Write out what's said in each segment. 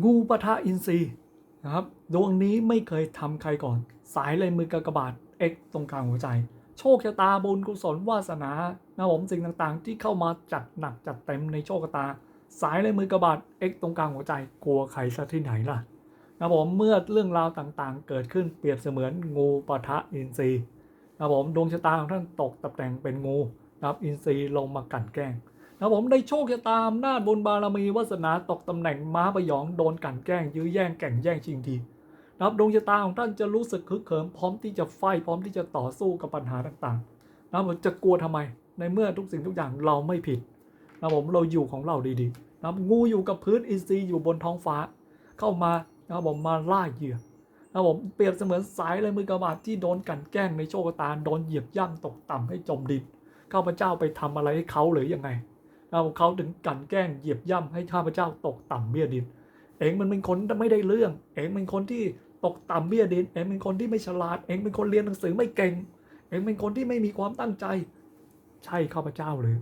งูปะทะอินทรีนะครับดวงนี้ไม่เคยทำใครก่อน สายลายมือกากบาท X ตรงกลางหัวใจ โชคชะตาบุญกุศลวาสนานะผมสิ่งต่างๆ ที่เข้ามาจัดหนักจัดเต็มในโชคชะตา สายลายมือกระบาด X ตรงกลางหัวใจ กลัวใครซะที่ไหนล่ะนะผมเมื่อเรื่องราวต่างๆ เกิดขึ้นเปรียบเสมือนงูปะทะอินทรีนะผมดวงชะตาของท่านตกตำแหน่งเป็นงูนะครับอินทรีลงมากั่นแกล้ง นะผมได้โชคชะตาอำนาจบุญบารมีวาสนาตกตำแหน่งม้าประยองโดนกันแกล้งยื้อแย่งแก่งแย่งชิงดีนะครับดวงชะตาของท่านจะรู้สึกคึกเขิมพร้อมที่จะไฟพร้อมที่จะต่อสู้กับปัญหาต่างๆนะครับผมจะกลัวทำไม ในเมื่อทุกสิ่งทุกอย่างเราไม่ผิดนะครับผมเราอยู่ของเราดีๆนะครับงูอยู่กับพื้นอินทรีย์อยู่บนท้องฟ้า เข้ามานะครับผมมาล่าเหยื่อนะครับผมเปรียบเสมือนสายเลยมือกระบาดที่โดนกันแกล้งในโชคชะตาโดนเหยียบย่ำตกต่ำให้จมดินข้าพเจ้าไปทำอะไรให้เขาหรือยังไง เราเขาถึงกลั่นแกล้งเหยียบย่ำให้ข้าพเจ้าตกต่ำเบี้ยดิน เองมันเป็นคนไม่ได้เรื่อง เองเป็นคนที่ตกต่ำเบี้ยดิน เองเป็นคนที่ไม่ฉลาด เองเป็นคนเรียนหนังสือไม่เก่ง เองเป็นคนที่ไม่มีความตั้งใจ ใช่ข้าพเจ้าเลย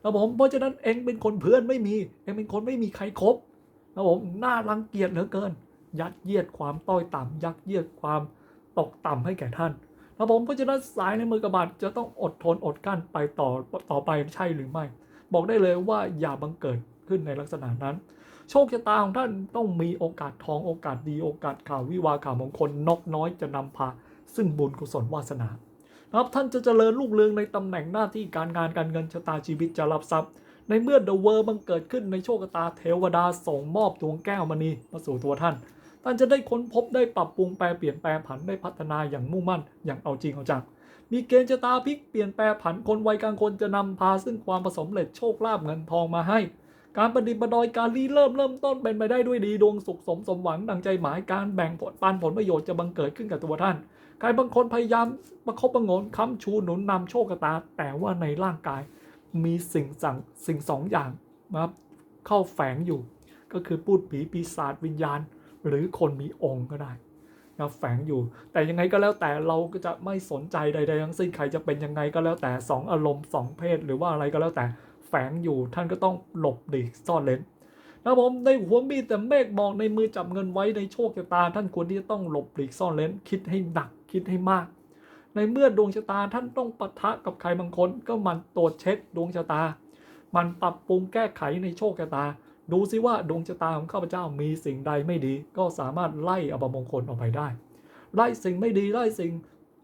แล้วผมเพราะฉะนั้นเองเป็นคนเพื่อนไม่มี เองเป็นคนไม่มีใครคบแล้วผมน่ารังเกียจเหลือเกิน ยัดเยียดความต้อยต่ำยัดเยียดความตกต่ำให้แก่ท่านแล้วผมเพราะฉะนั้นสายในมือกระบาดจะต้องอดทนอดกั้นไปต่อต่อไปใช่หรือไม่ บอกได้เลยว่าอย่าบังเกิดขึ้นในลักษณะนั้น โชคชะตาของท่านต้องมีโอกาสทองโอกาสดีโอกาสข่าววิวาข่าวมงคลนกน้อยจะนำพา ซึ่งบุญกุศลวาสนานะครับท่านจะเจริญรุ่งเรืองในตำแหน่งหน้าที่การงานการเงินชะตาชีวิตจะรับทรัพย์ ในเมื่อเดอะเวอร์บังเกิดขึ้นในโชคชะตาเทวดาส่งมอบดวงแก้วมณีมาสู่ตัวท่าน ท่านจะได้ค้นพบได้ปรับปรุงแปลเปลี่ยนแปลผันได้พัฒนาอย่างมุ่งมั่นอย่างเอาจริงเอาจัง มีเกณฑ์ชะตาพลิกเปลี่ยนแปลผันคนวัยกลางคนจะนำพาซึ่งความประสมเร็จโชคลาภเงินทองมาให้ การประดิษฐ์ประดอยการรีเริ่มเริ่มต้นเป็นไปได้ด้วยดีดวงสุขสมสมหวังดังใจหมายการแบ่งผลปันผลประโยชน์จะบังเกิดขึ้นกับตัวท่านใครบางคนพยายามประคบประงนค้ำชูหนุนนำโชคตา แต่ว่าในร่างกายมีสิ่งสั่งสิ่งสองอย่างนะครับเข้าแฝงอยู่ ก็คือพูดผีปีศาจวิญญาณ หรือคนมีองค์ก็ได้ นะแฝงอยู่ แต่ยังไงก็แล้วแต่เราก็จะไม่สนใจใดๆทั้งสิ้นใครจะเป็นยังไงก็แล้วแต่สองอารมณ์สองเพศหรือว่าอะไรก็แล้วแต่แฝงอยู่ท่านก็ต้องหลบหลีกซ่อนเลนนะผมในหัวมีแต่เมฆมองในมือจับเงินไว้ในโชคชะตา ท่านควรที่จะต้องหลบหลีกซ่อนเลนคิดให้หนักคิดให้มาก ในเมื่อดวงชะตาท่านต้องปะทะกับใครบางคนก็มันตรวจเช็คดวงชะตา มันปรับปรุงแก้ไขในโชคชะตา ดูซิว่าดวงชะตาของข้าพเจ้ามีสิ่งใดไม่ดี ก็สามารถไล่อบมงคลออกไปได้ ไล่สิ่งไม่ดีไล่สิ่ง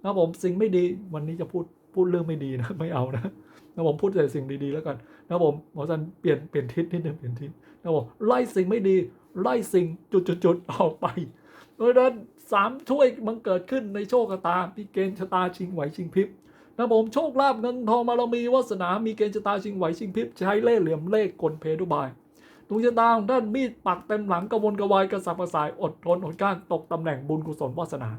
นะผมสิ่งไม่ดีวันนี้จะพูดพูดเรื่องไม่ดีนะไม่เอานะนะผมพูดแต่สิ่งดีๆแล้วกันนะผมหมอจันเปลี่ยนเปลี่ยนทิศนิดนึงเปลี่ยนทิศนะผมไล่สิ่งไม่ดีไล่สิ่งจุดๆออกไปเพราะฉะนั้นสามช่วยมันเกิดขึ้นในโชคชะตามีเกณฑ์ชะตาชิงไหวชิงพริบนะผมโชคลาภเงินทองมาเรามีวาสนามีเกณฑ์ชะตาชิงไหวชิงพริบใช้เล่ห์เหลี่ยมเล่ห์กลเพทุบาย ดวงชะตาของท่านมีดปักเต็มหลังกระวนกระวายกระสับกระส่ายอดทนอดกลั้นตกตำแหน่งบุญกุศลวาสนา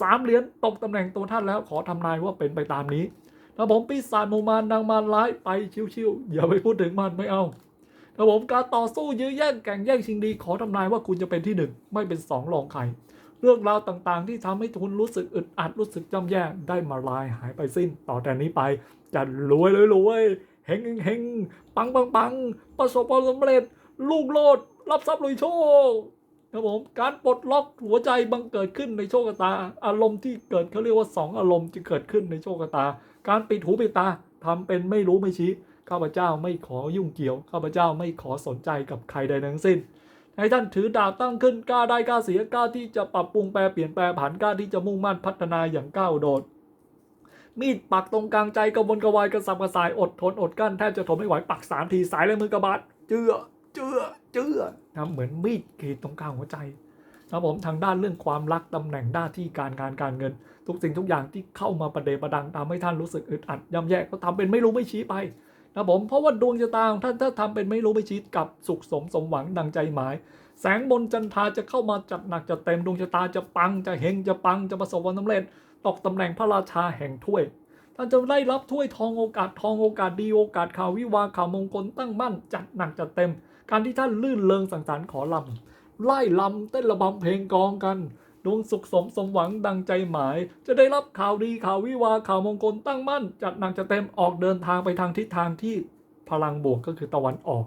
สามเหรียญตกตำแหน่งตัวท่านแล้วขอทำนายว่าเป็นไปตามนี้ถ้าผมปีศาจมูมารนางมารร้ายไปชิวๆอย่าไปพูดถึงมันไม่เอาถ้าผมการต่อสู้ยื้อแย่งแข่งแย่งชิงดี ขอทำนายว่าคุณจะเป็นที่หนึ่งไม่เป็นสองรองใครเรื่องราวต่างๆ ที่ทำให้คุณรู้สึกอึดอัดรู้สึกจำแย่ได้มาลายหายไปสิ้น ต่อแต่นี้ไปจะรวยเลยรวย เฮงเฮงปังปังปังประสบความสำเร็จ ลูกโลด รับทรัพย์ลุยโชคครับผมการปลดล็อกหัวใจบังเกิดขึ้นในโชคชะตา อารมณ์ที่เกิดเขาเรียกว่าสองอารมณ์จะเกิดขึ้นในโชคชะตา การปิดหูปิดตาทำเป็นไม่รู้ไม่ชี้ข้าพเจ้าไม่ขอยุ่งเกี่ยวข้าพเจ้าไม่ขอสนใจกับใครใดทั้งสิ้น ให้ท่านถือดาบตั้งขึ้นกล้าได้กล้าเสียกล้าที่จะปรับปรุงแปลเปลี่ยนแปลผันกล้าที่จะมุ่งมั่นพัฒนาอย่างก้าวโดด มีดปักตรงกลางใจกระวนกระวายกระสับกระส่ายอดทนอดกั้นแทบจะทนไม่ไหวปักสามทีสายเลยมือกระบาดเจือเจือเจือนะเหมือนมีดกรีดตรงกลางหัวใจนะผมทางด้านเรื่องความรักตำแหน่งหน้าที่การงานการเงิน ทุกสิ่งทุกอย่างที่เข้ามาประเดประดังทำให้ท่านรู้สึกอึดอัดย่ำแย่ก็ทำเป็นไม่รู้ไม่ชี้ไปนะผมเพราะว่าดวงชะตาของท่านถ้าทำเป็นไม่รู้ไม่ชี้กับสุขสมสมหวังดังใจหมาย แสงบนจันทราจะเข้ามาจัดหนักจัดเต็มดวงชะตาจะปังจะเฮงจะปังจะประสบความสำเร็จ ตกตำแหน่งพระราชาแห่งถ้วย ท่านจะได้รับถ้วยทองโอกาสทองโอกาสดีโอกาสข่าววิวาข่าวมงคลตั้งมั่นจัดหนักจัดเต็ม การที่ท่านลื่นเลงสังสรรค์ขอลำไล่ลำเต้นระบำเพลงกองกันดวงสุขสมสมหวังดังใจหมาย จะได้รับข่าวดีข่าววิวาข่าวมงคลตั้งมั่น จัดหนักจัดเต็มออกเดินทางไปทางทิศทางที่พลังบวกก็คือตะวันออก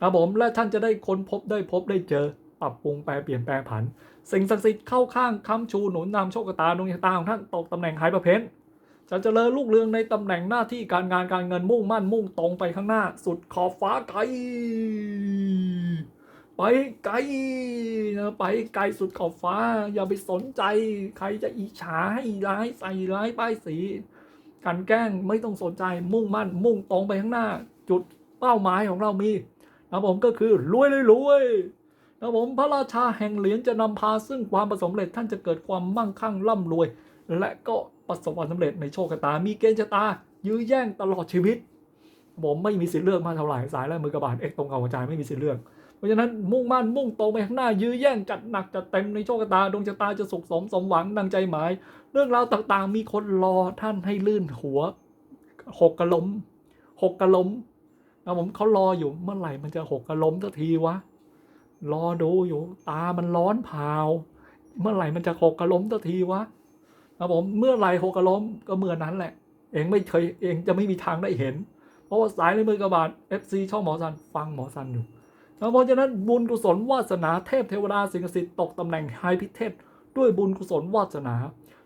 นะผมและท่านจะได้ค้นพบได้พบได้เจอ ปรับปรุงแปลเปลี่ยนแปลงผัน สิ่งศักดิ์สิทธิ์เข้าข้างค้ำชูหนุนนำโชคชะตาดวงชะตาของท่านตกตำแหน่งไฮประเพนจะเจริญลูกเรืองในตำแหน่งหน้าที่การงานการเงินมุ่งมั่นมุ่งตรงไปข้างหน้า สุดขอบฟ้าไกล ไปไกลนะไปไกลสุดขอบฟ้า อย่าไปสนใจ ใครจะอิจฉาให้ร้ายใส่ร้ายป้ายสีกันแกล้งไม่ต้องสนใจมุ่งมั่น มุ่งตรงไปข้างหน้า จุดเป้าหมายของเรามีนะผมก็คือรวยเลยรวย นะผมพระราชาแห่งเหรียญจะนำพาซึ่งความประสบเร็จท่านจะเกิดความมั่งคั่งร่ำรวย และก็ประสบความสำเร็จในโชคชะตา มีเกณฑ์ชะตา ยื้อแย่งตลอดชีวิต ผมไม่มีสิทธิ์เลือกมาเท่าไหร่สายและมือกระบาดเอกตรงกับหัวใจไม่มีสิทธิ์เลือกเพราะฉะนั้นมุ่งมั่นมุ่งตรงไปข้างหน้ายื้อแย่งจัดหนักจัดเต็มในโชคชะตาดวงชะตาจะสุขสมสมหวังดังใจหมาย เรื่องราวต่างๆ มีคนรอท่านให้ลื่นหัวหกกระล้มหกกระล้มนะผมเขารออยู่เมื่อไหร่มันจะหกกระล้มสักทีวะ รอดูอยู่ ตามันร้อนเผาเมื่อไหร่มันจะหกกระล้มสักทีวะนะผมเมื่อไหร่หกกระล้มก็เมื่อนั้นแหละ เองไม่เคยเองจะไม่มีทางได้เห็น เพราะว่าสายในมือกระบาด FC ช่องหมอซันฟังหมอซันอยู่เพราะฉะนั้นบุญกุศลวาสนาเทพเทวดาสิ่งศักดิ์สิทธิ์ตกตำแหน่งไฮพิเทศด้วยบุญกุศลวาสนา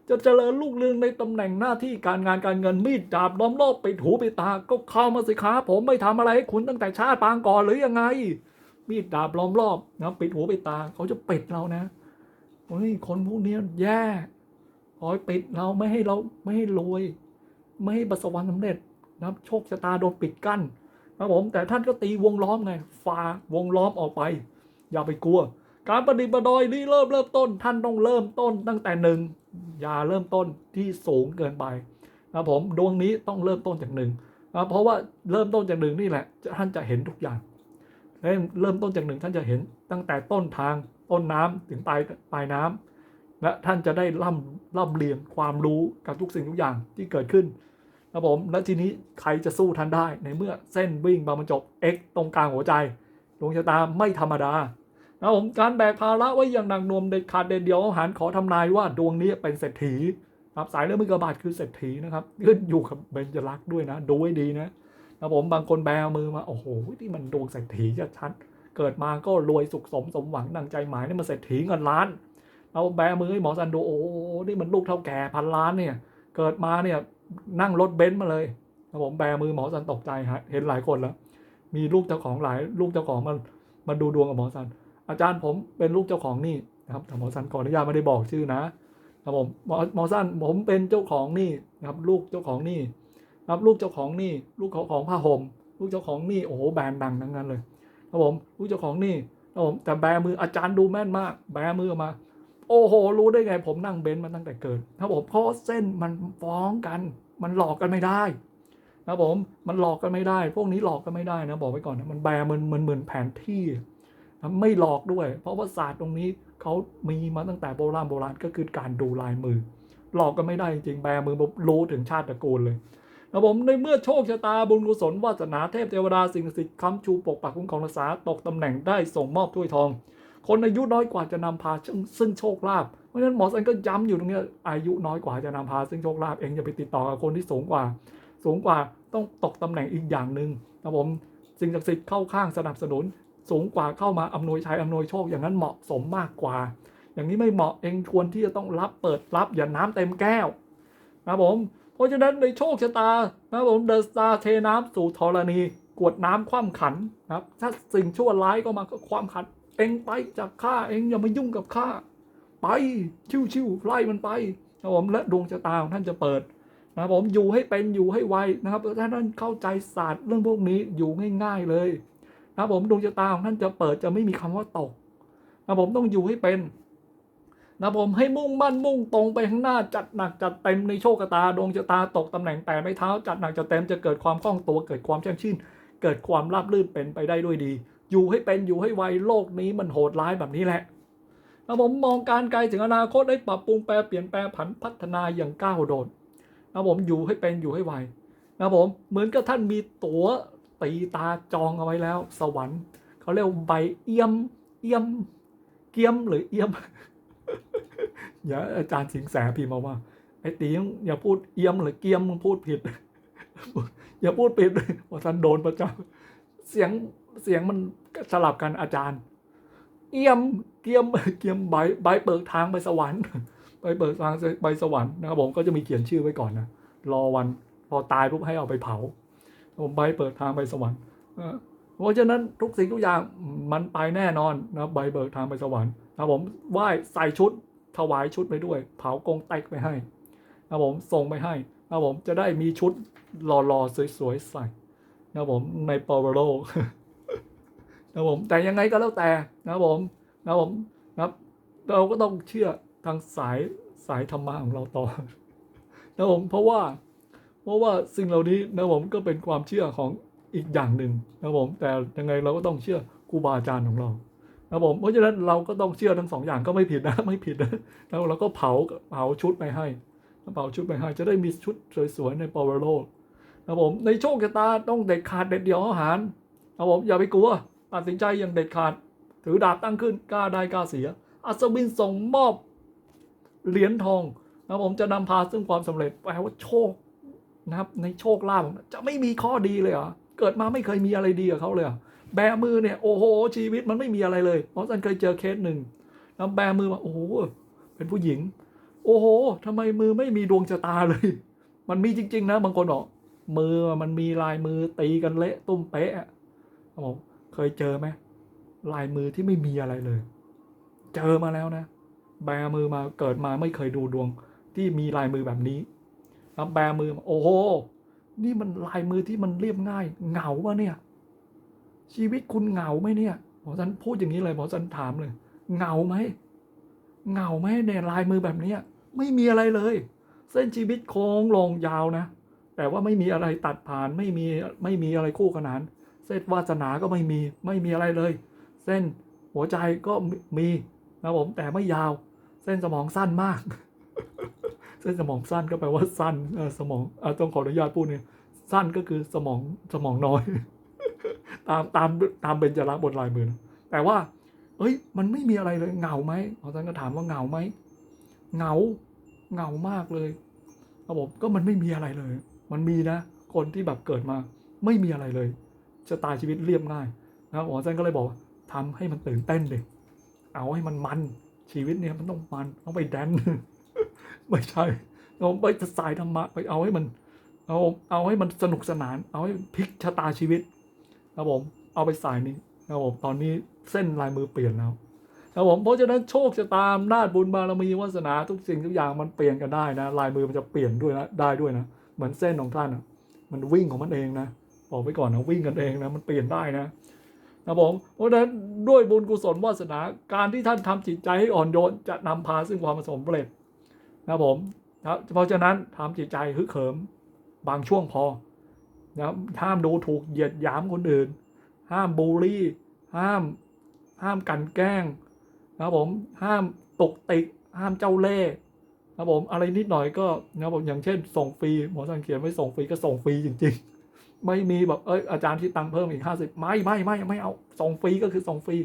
จะเจริญลูกเรืองในตำแหน่งหน้าที่การงานการเงินมีดดาบล้อมรอบไปดหูไปตา ก็เข้ามาสิครับผมไม่ทำอะไรให้คุณตั้งแต่ชาติปางก่อนหรือยังไง มีดดาบล้อมรอบนะปิดหูปิดตาเขาจะปิดเรานะโอ้ยคนพวกนี้แย่คอยปิดเราไม่ให้เราไม่ให้รวย ไม่ให้ประสบความสำเร็จนะโชคชะตาโดนปิดกั้นครับผมแต่ท่านก็ตีวงล้อมไงฝ่าวงล้อมออกไป อย่าไปกลัว การประดิษฐ์ประดอยนี่เริ่มเริ่มต้น ท่านต้องเริ่มต้นตั้งแต่หนึ่งอย่าเริ่มต้นที่สูงเกินไปนะผมดวงนี้ต้องเริ่มต้นจากหนึ่งนะเพราะว่าเริ่มต้นจากหนึ่งนี่แหละท่านจะเห็นทุกอย่าง เริ่มต้นจากหนึ่งท่านจะเห็นตั้งแต่ต้นทางต้นน้ำถึงปลายปลายน้ำและท่านจะได้ร่ำร่ำเรียนความรู้กับทุกสิ่งทุกอย่างที่เกิดขึ้นครับผมแล้วทีนี้ใครจะสู้ท่านได้ในเมื่อเส้นวิ่งบางบรรจบ X ตรงกลางหัวใจดวงชะตาไม่ธรรมดานะครับผมการแบกภาระไว้อย่างหนักหน่วงเด็ดขาดเด็ดเดียวหารขอทำนายว่าดวงนี้เป็นเศรษฐีครับสายเลือดมือกระบาดคือเศรษฐีนะครับขึ้นอยู่กับเบญจลักษ์ด้วยนะ ดูให้ดีนะ นะผมบางคนแบมือมาโอ้โหที่มันดวงเศรษฐีชัดๆเกิดมาก็รวยสุขสมสมหวังดังใจหมายนี่มันเศรษฐีเงินล้านเราแบมือให้หมอซันดูโอ้โหนี่มันลูกเท่าแก่พันล้านเนี่ย เกิดมาเนี่ยนั่งรถเบนซ์มาเลยครับผมแบมือหมอซันตกใจฮะเห็นหลายคนแล้ว มีลูกเจ้าของหลายลูกเจ้าของมันมาดูดวงกับหมอซัน อาจารย์ผมเป็นลูกเจ้าของนี่นะครับแต่หมอซันขออนุญาตไม่ได้บอกชื่อนะครับผมหมอหมอซันผมเป็นเจ้าของนี่นะครับ ลูกเจ้าของนี่ ครับลูกเจ้าของนี่ลูกของผ้าห่มลูกเจ้าของนี่โอ้โหแบรนด์ดังทั้งนั้นเลยครับผมลูกเจ้าของนี่ครับผมแต่แบมืออาจารย์ดูแม่นมาก แบมือมา โอ้โห รู้ได้ไง ผมนั่งเบนซ์มาตั้งแต่เกิดครับผมเพราะเส้นมันฟ้องกัน มันหลอกกันไม่ได้นะครับผมมันหลอกกันไม่ได้ พวกนี้หลอกกันไม่ได้นะบอกไว้ก่อนนะมันแบมันมันเหมือนแผนที่ไม่หลอกด้วย เพราะว่าศาสตร์ตรงนี้เขามีมาตั้งแต่โบราณโบราณก็คือการดูลายมือ หลอกกันไม่ได้จริงแบมือรู้ถึงชาติตระกูลเลย นะผมในเมื่อโชคชะตาบุญกุศลวาสนาเทพเทวดาสิ่งศักดิ์สิทธิ์ค้ำชูปกปักคุ้มครองรักษาตกตำแหน่งได้ส่งมอบถ้วยทอง คนอายุน้อยกว่าจะนำพาซึ่งโชคลาภเพราะฉะนั้นหมอสันก็ย้ำอยู่ตรงนี้อายุน้อยกว่าจะนำพาซึ่งโชคลาภเองอย่าไปติดต่อกับคนที่สูงกว่า สูงกว่าต้องตกตำแหน่งอีกอย่างหนึ่งนะผมสิ่งศักดิ์สิทธิ์เข้าข้างสนับสนุน สูงกว่าเข้ามาอำนวยชัยอำนวยโชคอย่างนั้นเหมาะสมมากกว่า อย่างนี้ไม่เหมาะเองควรที่จะต้องรับเปิดรับอย่าน้ำเต็มแก้วนะผม เพราะฉะนั้นในโชคชะตานะผมเดอะสตาร์เทน้ำสู่ธรณีกวดน้ำคว่ำขันนะครับ ถ้าสิ่งชั่วร้ายก็มาก็ความขัน เองไปจากข้าเองอย่ามายุ่งกับข้าไปชิวๆไล่มันไปนะผมและดวงชะตาของท่านจะเปิดนะผมอยู่ให้เป็นอยู่ให้ไวนะครับถ้าท่านเข้าใจศาสตร์เรื่องพวกนี้อยู่ง่าย ๆเลยนะผมดวงชะตาของท่านจะเปิดจะไม่มีคำว่าตกนะผมต้องอยู่ให้เป็น นะผมให้มุ่งมั่นมุ่งตรงไปข้างหน้าจัดหนักจัดเต็มในโชคชะตาดวงชะตาตกตำแหน่งแต่ไม่เท้าจัดหนักจัดเต็มจะเกิดความคล่องตัวเกิดความแช่มชื่น เกิดความราบรื่นเป็นไปได้ด้วยดี อยู่ให้เป็นอยู่ให้ไวโลกนี้มันโหดร้ายแบบนี้แหละนะผมมองการไกลถึงอนาคตได้ปรับปรุงแปลเปลี่ยนแปลผันพัฒนาอย่างก้าวโดดนะผมอยู่ให้เป็นอยู่ให้ไวนะผมเหมือนกับท่านมีตั๋วตีตาจองเอาไว้แล้ว สวรรค์เขาเรียกใบเอี่ยมเอี่ยม เกียมหรือเอี่ยม อย่าอาจารย์สิงแสพิมพ์มาว่าไอ้ตีอย่าพูดเอี่ยมหรือเกียมมึงพูดผิด อย่าพูดผิดว่าท่านโดนประจำเสียงเสียงมันสลับกันอาจารย์ เอี่ยมเกียมเกียมใบใบเปิดทางไปสวรรค์ไปเปิดทางไปสวรรค์นะครับผมก็จะมีเขียนชื่อไว้ก่อนนะรอวันพอตายปุ๊บให้เอาไปเผาผมใบเปิดทางไปสวรรค์เออเพราะฉะนั้นทุกสิ่งทุกอย่างมันไปแน่นอนนะใบเบิกทางไปสวรรค์นะผมไหว้ใส่ชุด ถวายชุดไปด้วย เผากงเต็กไปให้นะผมส่งไปให้นะผมจะได้มีชุดหล่อๆสวยๆใส่นะผมในปอวโรนะผมแต่ยังไงก็แล้วแต่นะผมนะผมนะครับเราก็ต้องเชื่อทางสายสายธรรมะของเราต่อนะผมเพราะว่า เพราะว่าสิ่งเหล่านี้นะผมก็เป็นความเชื่อของอีกอย่างหนึ่งนะผมแต่ยังไงเราก็ต้องเชื่อครูบาอาจารย์ของเรา นะผมเพราะฉะนั้นเราก็ต้องเชื่อทั้งสองอย่างก็ไม่ผิดนะไม่ผิดนะแล้วเราก็เผาเผาชุดไปให้เผาชุดไปให้จะได้มีชุดสวยๆในปวโรนะผมในโชคชะตาต้องเด็ดขาดเด็ดเดี่ยวอาหารนะผมอย่าไปกลัวตัดสินใจอย่างเด็ดขาด ถือดาบตั้งขึ้นกล้าได้กล้าเสีย อัศวินส่งมอบเหรียญทองนะผมจะนำพาซึ่งความสำเร็จแปลว่าโชคนะครับในโชคลาภจะไม่มีข้อดีเลยเหรอเกิดมาไม่เคยมีอะไรดีกับเขาเลยเหรอ แบมือเนี่ยโอ้โหชีวิตมันไม่มีอะไรเลยเพราะฉันเคยเจอเคสหนึ่งแล้วแบมือมาโอ้โหเป็นผู้หญิง โอ้โหทำไมมือไม่มีดวงชะตาเลย มันมีจริง ๆ นะบางคนบอกมือมันมีลายมือตีกันเละตุ้มเป๊ะอะผมเคยเจอไหมลายมือที่ไม่มีอะไรเลย เจอมาแล้วนะ แบมือมาเกิดมาไม่เคยดูดวงที่มีลายมือแบบนี้แล้วแบมือ โอ้โห นี่มันลายมือที่มันเรียบง่าย เหงาวะเนี่ย ชีวิตคุณเหงาไหมเนี่ยหมอสันพูดอย่างนี้เลยหมอสันถามเลยเหงาไหมเหงาไหมเนี่ยลายมือแบบเนี้ยไม่มีอะไรเลย เส้นชีวิตโค้งลงยาวนะ แต่ว่าไม่มีอะไรตัดผ่านไม่มีไม่มีอะไรคู่ขนาน เส้นวาสนาก็ไม่มีไม่มีอะไรเลย เส้นหัวใจก็มีนะผมแต่ไม่ยาว เส้นสมองสั้นมาก เส้นสมองสั้นก็แปลว่าสั้นสมองอต้องขออนุญาตพูดเนี่ยสั้นก็คือสมองสมองน้อย ตามตามตามเบญจรักษ์บนลายมือนะแต่ว่า เอ้ย มันไม่มีอะไรเลยเหงาไหมหมอท่านก็ถามว่าเหงาไหมเหงาเหงามากเลยครับผมก็มันไม่มีอะไรเลย มันมีนะ คนที่แบบเกิดมา ไม่มีอะไรเลยชะตาชีวิตเรียบง่ายนะครับหมอท่านก็เลยบอกว่าทำให้มันตื่นเต้นเลยเอาให้มันมันชีวิตเนี่ยมันต้องมันต้องไปแดนไม่ใช่เราไปจะสายธรรมะไปเอาให้มันเอาเอาให้มันสนุกสนาน เอาให้พลิกชะตาชีวิต ครับผมเอาไปสายนี้ครับผมตอนนี้เส้นลายมือเปลี่ยนแล้วครับผมเพราะฉะนั้นโชคชะตาอำนาจบุญบารมีวาสนาทุกสิ่งทุกอย่างมันเปลี่ยนกันได้นะลายมือมันจะเปลี่ยนด้วยนะได้ด้วยนะเหมือนเส้นของท่านอะมันวิ่งของมันเองนะบอกไว้ก่อนนะวิ่งกันเองนะมันเปลี่ยนได้นะนะผมเพราะฉะนั้นด้วยบุญกุศลวาสนาการที่ท่านทำจิตใจให้อ่อนโยนจะนำพาซึ่งความสำเร็จนะผมนะเพราะฉะนั้นทำจิตใจฮึกเหิมบางช่วงพอ นะห้ามดูถูกเหยียดหยามคนอื่น ห้ามบูลลี่ ห้าม ห้ามกันแกล้งนะผมห้ามตกติกห้ามเจ้าเล่ห์นะผมอะไรนิดหน่อยก็นะผมอย่างเช่น ส่งฟรีหมอสังเขียนไว้ส่งฟรีก็ส่งฟรีจริง ๆ ไม่มีแบบเอ้ยอาจารย์ที่ตังเพิ่มอีกห้าสิบไม่ไม่ไม่ไม่เอาส่งฟรีก็คือส่งฟรี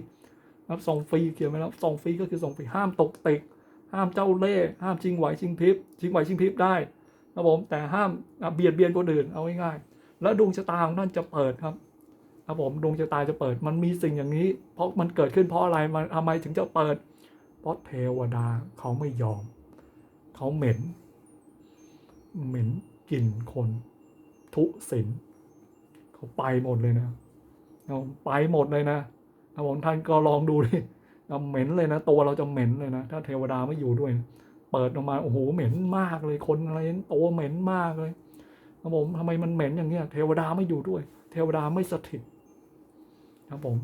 นะครับส่งฟรีเขียนไว้แล้วส่งฟรีก็คือส่งฟรีห้ามตกติกห้ามเจ้าเล่ห์ห้ามชิงไหวชิงพริบชิงไหวชิงพริบได้ครับผมแต่ห้ามเบียดเบียนคนอื่นเอาง่ายๆ แล้วดวงชะตาของท่านจะเปิดครับครับผมดวงชะตาจะเปิดมันมีสิ่งอย่างนี้ เพราะมันเกิดขึ้นเพราะอะไรมันทำไมถึงจะเปิด เพราะเทวดาเขาไม่ยอม เขาเหม็น เหม็นกลิ่นคน ทุศินเขาไปหมดเลยนะเอาไปหมดเลยนะครับผมท่านก็ลองดูดิเราเหม็นเลยนะ ตัวเราจะเหม็นเลยนะ ถ้าเทวดาไม่อยู่ด้วย เปิดออกมาโอ้โหเหม็นมากเลยคนอะไรตัวเหม็นมากเลย ครับผมทำไมมันเหม็นอย่างเงี้ย เทวดาไม่อยู่ด้วย เทวดาไม่สถิตครับผม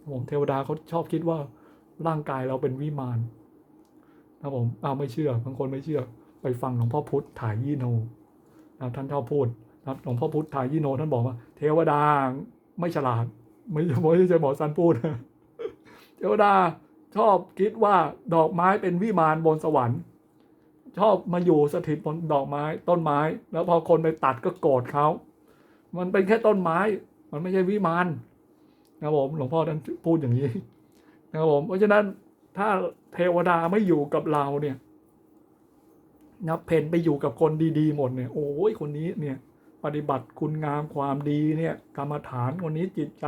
ครับผมเทวดาเขาชอบคิดว่าร่างกายเราเป็นวิมานครับผมอ้าวไม่เชื่อบางคนไม่เชื่อ ไปฟังหลวงพ่อพุธถ่ายยี่โนนะท่านชอบพูดนะหลวงพ่อพุธถ่ายยี่โนท่านบอกว่า เทวดาไม่ฉลาด ไม่ไม่ใช่หมอซันพูดเทวดาชอบคิดว่าดอกไม้เป็นวิมานบนสวรรค์ ชอบมาอยู่สถิตบนดอกไม้ ต้นไม้ แล้วพอคนไปตัดก็โกรธเขา มันเป็นแค่ต้นไม้ มันไม่ใช่วิมานนะครับผมหลวงพ่อท่านพูดอย่างนี้นะครับผมเพราะฉะนั้นถ้าเทวดาไม่อยู่กับเราเนี่ยนับเพนไปอยู่กับคนดีๆหมดเนี่ยโอ้ยคนนี้เนี่ยปฏิบัติคุณงามความดีเนี่ยกรรมฐานคนนี้จิตใจ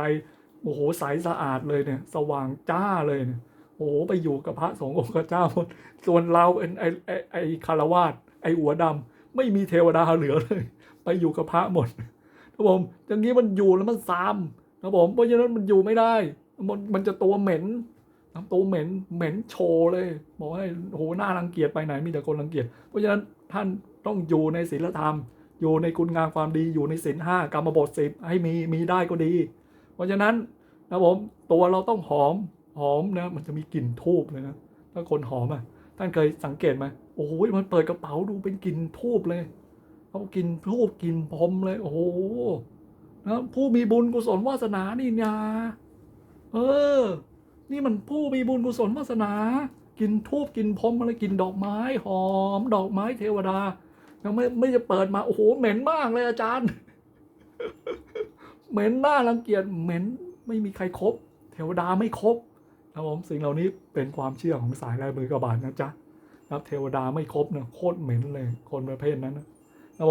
โอ้โหใสสะอาดเลยเนี่ย สว่างจ้าเลยเนี่ย หไปอยู่กับพระสงฆ์องค์เจ้าหมดส่วนเราเป็นไอไอไอคารวาสไอหัวดำไม่มีเทวดาเหลือเลย ไปอยู่กับพระหมดครับผมอย่างนี้มันอยู่แล้วมันซามครับผมเพราะฉะนั้นมันอยู่ไม่ได้ มันมันจะตัวเหม็นนะตัวเหม็นเหม็นโชว์เลยบอกว่าโอ้โหน่ารังเกียจไปไหนมีแต่คนรังเกียจเพราะฉะนั้นท่านต้องอยู่ในศีลธรรม อยู่ในคุณงามความดีอยู่ในศีลห้ากรรมบทสิบให้มีมีได้ก็ดี เพราะฉะนั้นนะผมตัวเราต้องหอม หอมนะ มันจะมีกลิ่นทูบเลยนะ ถ้าคนหอมอะ ท่านเคยสังเกตไหมโอ้โหมันเปิดกระเป๋าดูเป็นกลิ่นทูบเลยเขากินทูบกินพรมเลย โอ้โหนะผู้มีบุญกุศลวาสนานี่นาเออ นี่มันผู้มีบุญกุศลวาสนา กินทูบกินพรมอะไรกินดอกไม้หอม ดอกไม้เทวดายังไม่ไม่จะเปิดมา โอ้โห เหม็นมากเลยอาจารย์ เหม็นหน่ารังเกียจเหม็นไม่มีใครครบเทวดาไม่ครบ นะผมสิ่งเหล่านี้เป็นความเชื่อของสายลายมือกระบาดนะจ๊ะครับเทวดาไม่ครบนะโคตรเหม็นเลยคนประเภทนั้นนะ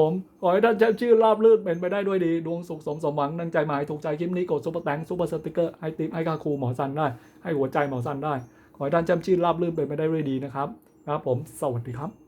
ผมขอให้ท่านชื่อราบลื่นเป็นไปได้ด้วยดี ดวงสุขสมสมหวังดังใจหมายถูกใจคลิปนี้กดซุปเปอร์แตงซุปเปอร์สติกเกอร์ให้ติ๊มให้ค่าครูหมอสันได้ ให้หัวใจหมอสันได้ ขอให้ท่านจำชื่อราบลื่นเป็นไปได้ด้วยดีนะครับ ครับผมสวัสดีครับ